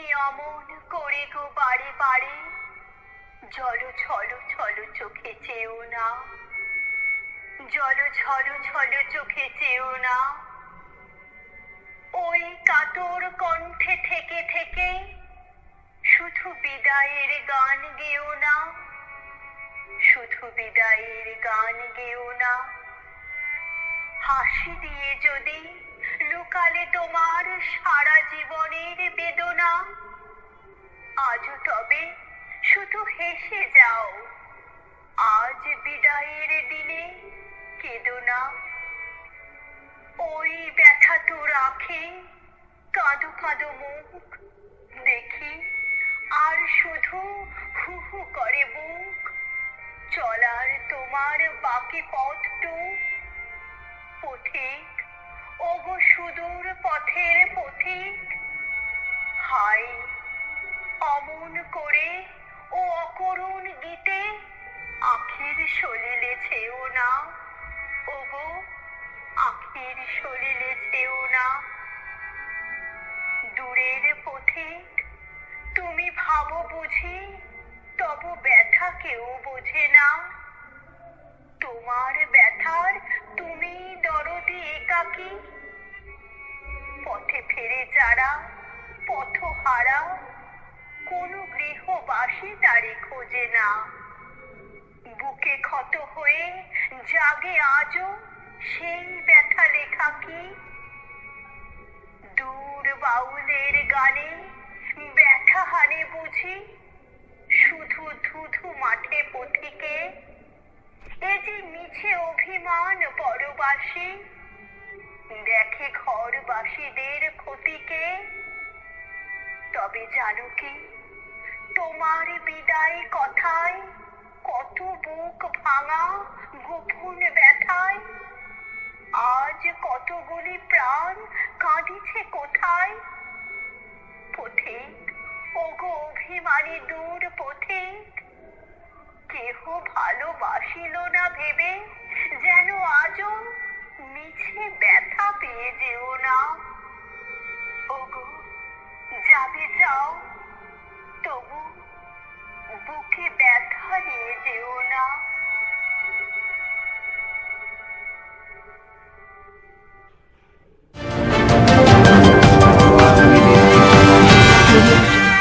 অমন করে গো বাড়ি বাড়ি। জল ছল ছল চোখে চেয়েও না। জল ছল ছল চোখে চেয়েও না। ওই কাতর কণ্ঠে থেকে থেকে শুধু বিদায়ের গান গেও না। শুধু বিদায়ের গান গেও না। হাসি দিয়ে যদি লুকালে তোমার সারা জীবনের বেদনা। আজও তবে শুধু হেসে যাও। আজ বিদায়ের দিনে কেঁদো না। ওই ব্যথা তো রাখে, কাঁদো কাঁদো মুখ দেখি। আর শুধু হু হু করে বুক, চলার তোমার বাকি পথটুক। পথিক, ওগো সুদূর পথের পথিক। হাই অমন করে ও অকরুণ গীতে আখির সলিলে ছেও না। ওগো, আখির সলিলে ছেও না। দূরের পথিক, তুমি ভাবো বুঝি, তবু ব্যথা কেউ বোঝে না। তোমার ব্যথার তুমি দরদি একাকী যারা পথহারা, কোনো গৃহবাসী তারে খোঁজে না। বুকে ক্ষত হয়ে জাগে আজও সেই ব্যথা লেখা কি? দূর বাউলের গানে ব্যথা হানে বুঝি, শুধু ধুধু মাঠে পথিকে। এ যে মিছে অভিমান পরবাসী, দেখে ঘরবাসীদের ক্ষতিকে তবে জানো কি? তোমার বিদায় কথায় কত বুক ভাঙা, গোপন ব্যথায়? আজ কতগুলি প্রাণ কাঁদিছে কোথায়? পথিক, ওগো অভিমানী দূর পথিক, কেহ ভালোবাসিল না ভেবে যেন আজও মিছে ব্যথা পেয়ে যেও না। যাবে যাও। তবু বুকে ব্যথা নিয়ে যেও না।